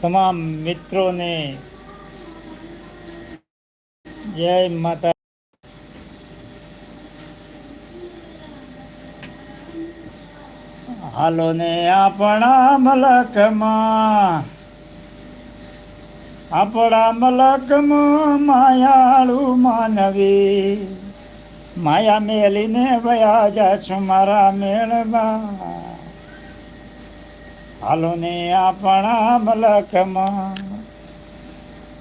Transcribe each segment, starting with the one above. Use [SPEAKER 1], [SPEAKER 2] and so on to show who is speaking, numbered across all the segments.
[SPEAKER 1] તમામ મિત્રોને જય માતા હાલો ને આપણા મલકમાં આપણા મલકમાં માયાળુ માનવી માયા મેલીને વયા જા છું મારા મેળમાં. હાલો ને આપણા મલકમાં.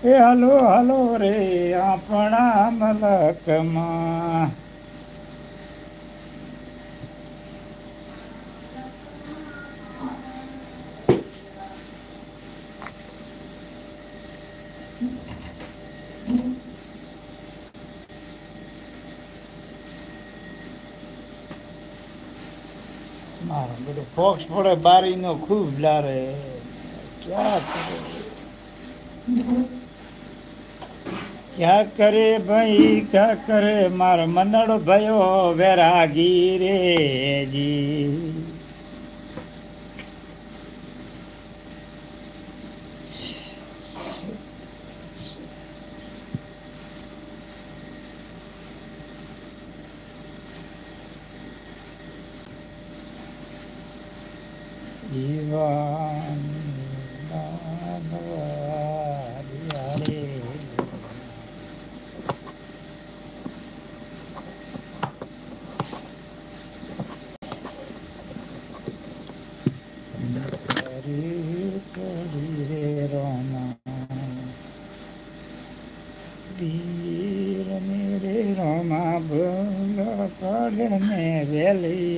[SPEAKER 1] એ હાલો હાલો રે આપણા મલકમાં. મારો બધો ફોક્સ પડે બારીનો ખૂબ લારે. ક્યાં કરે? ક્યાં કરે ભાઈ? ક્યાં કરે? મારો મનડો ભયો વેરાગી રે જી જીવન રે કરી કરી રે રામા ભૂલ કરે ને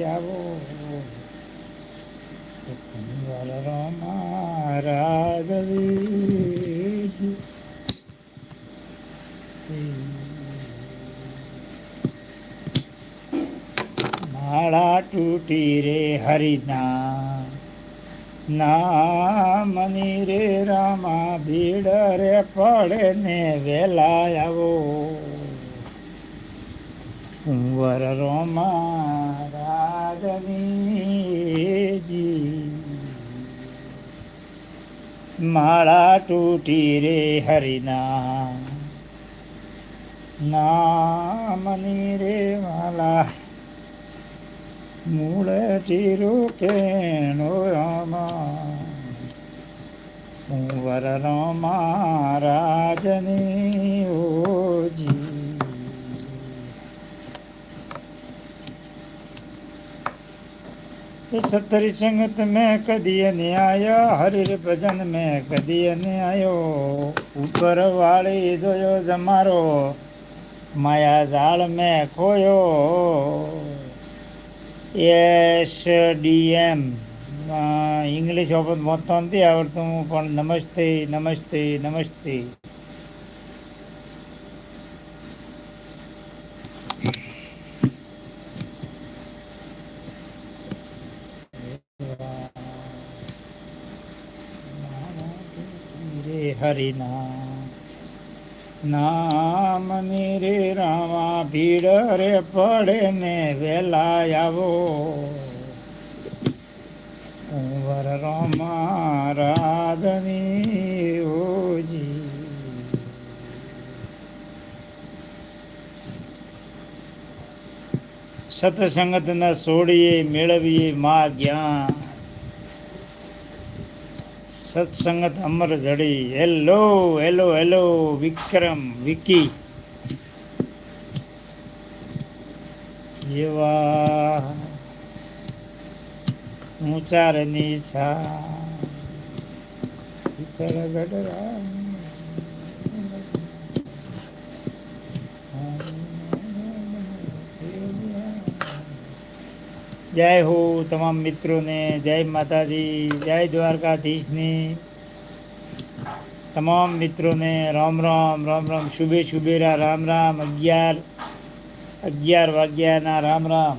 [SPEAKER 1] આવો સુંદર રામા રાગવી માળા તૂટી રે હરિના નામની રે રામા ભીડ રે પડે ને વેલા આવો. કુંવર રોમા રાગની માળા તૂટી રે હરિના નામની રે માલા મૂળ ટીરો કેણો રામા. કુંવર રામા રાજની ઓજી. સત્તરી સંગત મેં કદી ને આયો, હરિર ભજન મેં કદી ને આયો. ઉપર વાળી જોયો જમારો, માયા જાળ મેં ખોયો. ઓપન મોતો નથી આવડતું પણ નમસ્તે નમસ્તે નમસ્તે રે હરિના નામની ભીડ રે પડે ને વેલા આવો. વર રામા રાધની ઓજી. સતસંગતના છોડીએ મેળવીએ મા જ્ઞાન. સત્સંગત અમર જડી. Hello hello hello, Vikram, Vicky. જેવા ઊંચા રે નીચા જય હો તમામ મિત્રોને, જય માતાજી, જય દ્વારકાધીશની. તમામ મિત્રોને રામ રામ રામ રામ, શુભે શુભેરા રામ રામ, અગિયાર અગિયાર વાગ્યાના, રામ રામ.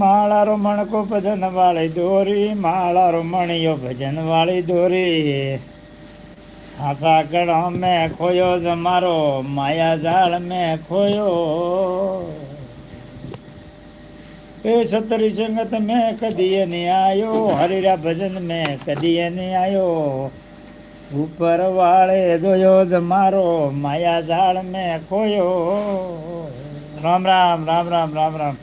[SPEAKER 1] માળારો મણકો ભજન વાળી દોરી માળારો મણિયો ભજન વાળી દોરી. હાસા કણ મેં ખોયો તમારો માયા જાળ મેં ખોયો. ए सतरी संगत में कदी नहीं आयो, हरिरा भजन में कदी नहीं आयो। ऊपर वाले दोयो मारो, माया जाल में खोयो। राम राम राम राम राम राम।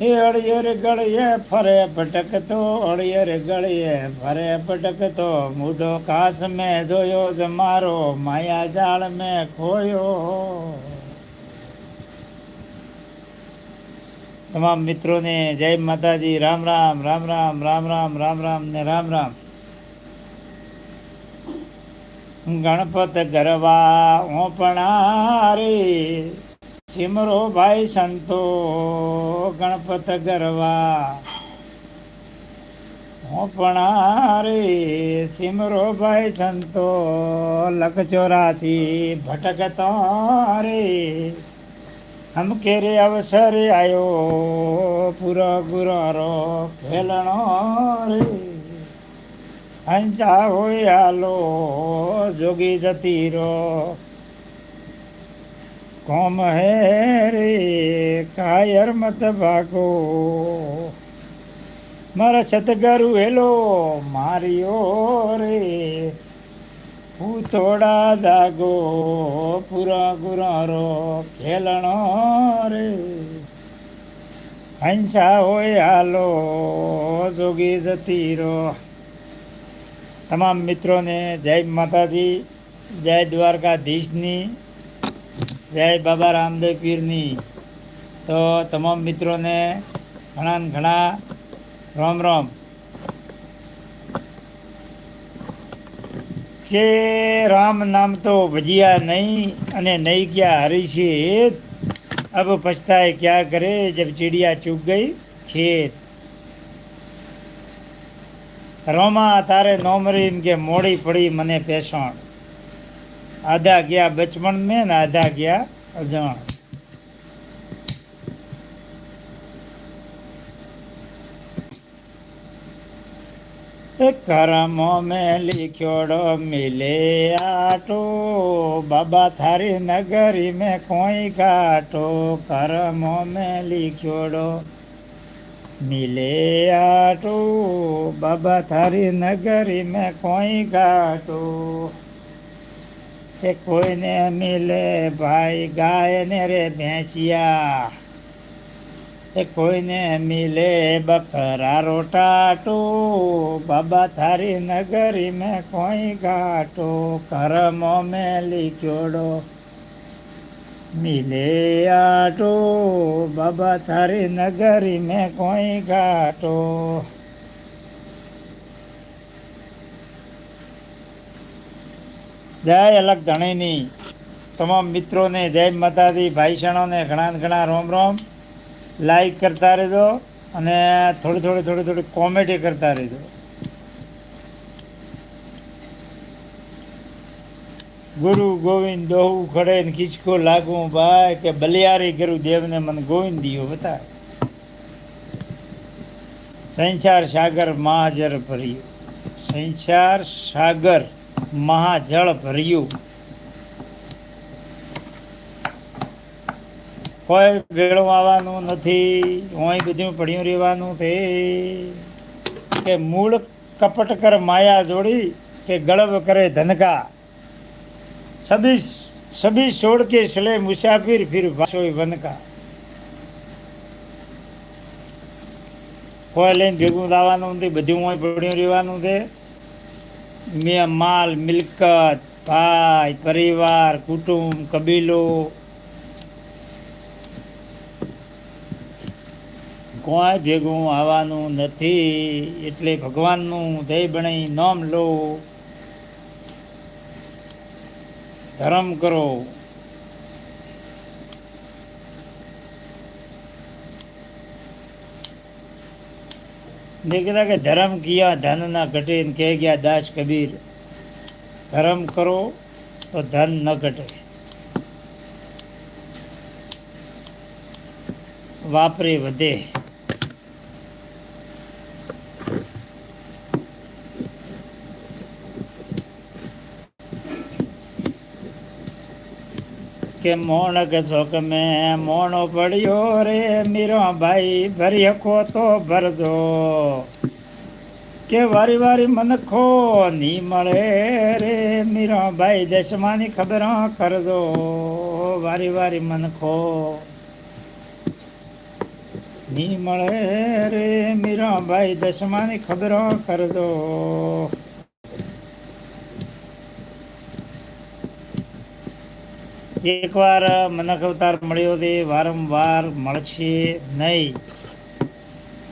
[SPEAKER 1] हे अड़ियर गड़िए फरे पटक तो अड़ियर गड़िए फरे पटक तो मुदो कास में दोयो मारो, माया जाल में खोयो। તમામ મિત્રોને જય માતાજી, રામ રામ રામ રામ રામ રામ રામ રામ ને રામ રામ. ગણપત ગરવા ઓપણારે સિમરો ભાઈ સંતો, ગણપત ગરવા. ઓપણારે સિમરો ભાઈ સંતો લખ ચોરાસી ભટકતો રે હમ કેરે અવસર આયો, પૂરો ગુરો ખેલણો રે. હંચા હોય હાલો, જોગી જતી રો. કોમ હે રે, કાયર મત ભાગો. મારા સતગરુ હેલો, માર્યો રે. થોડા દાગો પૂરા ગુરારો ખેલણો રે. હંસા હોય હાલો, જોગી જતી રો તમામ મિત્રોને જય માતાજી, જય દ્વારકાધીશની, જય બાબા રામદેવ પીરની. તો તમામ મિત્રોને ઘણા ઘણા રામ રામ. કે રામ નામ તો ભજીયા નહીં અને નહીં ક્યાં હરી છે અબ પછતાય ક્યાં કરે જબ ચીડિયા ચૂક ગઈ ખેત. રોમા તારે નોમરીન કે મોડી પડી મને પેસણ. આધા ગયા બચપણ મેં ને આધા ગયા અજાણ. કરમો મેં લીખ્યોડો મિલે આટો. બાબા થારી નગરી મેં કોઈ કાટો કરમો મેં લીખ્યોડો મિલે આટો. બાબા થારી નગરી મેં કોઈ કાટો એ કોઈને મિલે ભાઈ ગાય ને રે ભેંસિયા. એ કોઈને મિલે બકરા રોટાટો, બાબા થારી નગરી મેં કોઈ ઘાટો, કરમો મેં લીચોડો મિલે આટો, બાબા થારી નગરી મેં કોઈ ઘાટો. જય અલગ ધણીની. તમામ મિત્રોને, જય માતાજી ભાઈસણોને ઘણા ઘણા રોમ રોમ. લાઈક કરતા રહેજો અને થોડી થોડી થોડી થોડી કોમેડી કરતા રહેજો. ગુરુ ગોવિંદ દોહું ખડે ને ખીચકો લાગુ ભાઈ કે બલિયારી કરું દેવને મને ગોવિંદ દિયો બતા. સંસાર સાગર મહાજર ભર્યું. સંસાર સાગર મહાજળ ભર્યું. કોઈ ભેળું આવવાનું નથી હોય બધું પડ્યું રહેવાનું તે. કે મૂળ કપટ કર માયા જોડી, કે ગળબ કરે ધનકા સભી સભી છોડ કે સલે મુસાફિર ફિર ભાષોય વનકા કોઈ લઈને ભેગું લાવવાનું નથી, બધું હોય પડ્યું રહેવાનું છે મેં માલ, મિલકત, ભાઈ, પરિવાર, કુટુંબ, કબીલો કોઈ ભેગું આવવાનું નથી. એટલે ભગવાનનું દય બણી નામ લો. ધર્મ કરો. દેખલા કે ધર્મ કિયા ધનના ઘટે ને કહે ગયા દાસ કબીર, ધર્મ કરો તો ધન ન ઘટે. વાપરે વધે. કે મોણક ચોક મેં મોણો પડ્યો રે, મીરો ભાઈ ભરી હકો તો ભરજો. કે વારી વારી મનખો ની મળે રે, મીરો ભાઈ દશમાની ખબર કરજો. વારી વારી મનખો ની મળે રે, મીરો ભાઈ દશમાની ખબર કરજો. એકવાર મનખ અવતાર મળ્યો તે વારંવાર મળશે નહીં.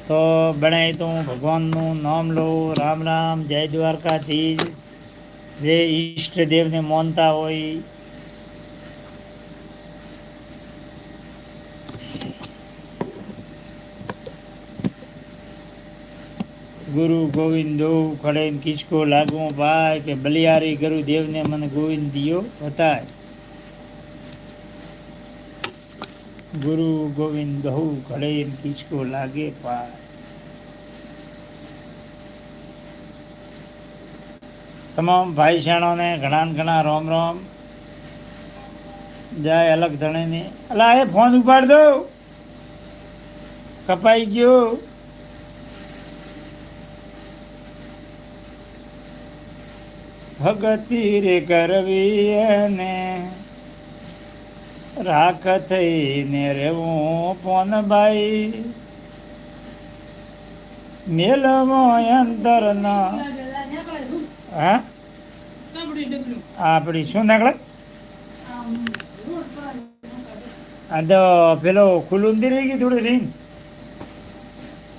[SPEAKER 1] તો બને તો ભગવાનનું નામ લો રામ રામ, જય દ્વારકાથી જે ઈષ્ટદેવને માનતા હોય. ગુરુ ગોવિંદ ખડે કિચકો લાગુ ભાઈ કે બલિયારી ગુરુદેવને મને ગોવિંદ દિયો બતાય. ગુરુ ગોવિંદ ગહુ ખડે કિચકો લાગે પાર. તમામ ભાઈ શેણોને ઘણા ઘણા રોમ રોમ. જાય અલગ ધણીની. અલા, એ ફોન ઉપાડ દો. કપાઈ ગયો. ભગતી રે કરવી એને. રાખ થઈને રેવું પોનભાઈ. મેલમો અંતર ના હા? આપણી શું નાખડે આ તો પેલો ખુલ્લું નથી રહી ગયું થોડી રિંગ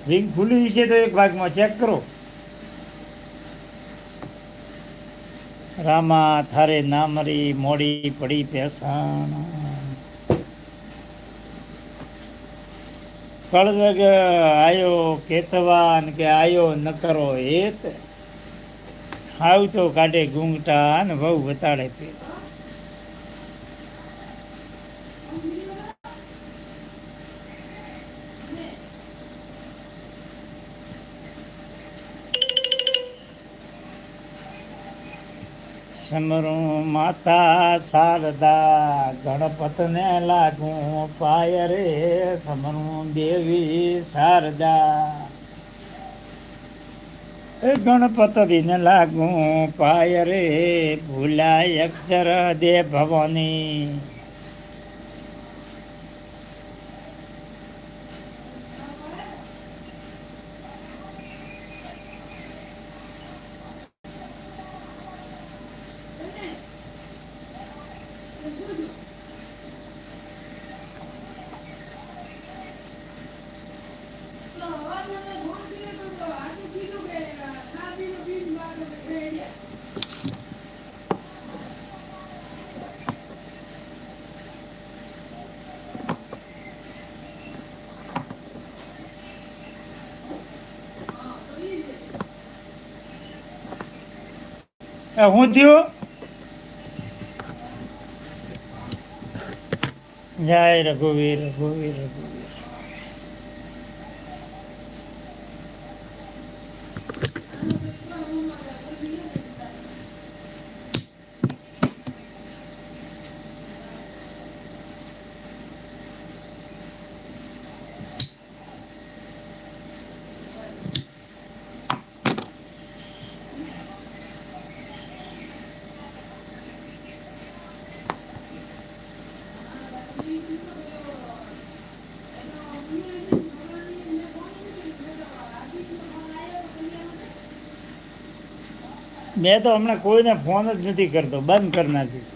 [SPEAKER 1] રિંગ ખુલ્લી છે તો એક ભાગમાં ચેક કરો. રામા, થારે નામરી મોડી પડી પેસાણ કળજગ આયો કેતવાન કે આયો ન કરો હેત તો કાઢે ગુંગટા ને બહુ બતાડે તે સમરું માતા શારદા, ગણપતને લાગું પાય રે સમરું દેવી શારદા. ગણપતિને લાગું પાય રે ભૂલાય અક્ષર દે ભવાની. એ હું થયું જય રઘુવીર રઘુવીર રઘુવીર મેં તો હમણાં કોઈને ફોન જ નથી કરતો, બંધ કરી નાખ્યું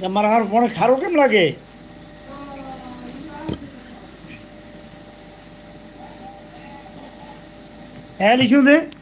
[SPEAKER 1] તમારા હાર ફોન ખારું કેમ લાગે? હેલી શું છે?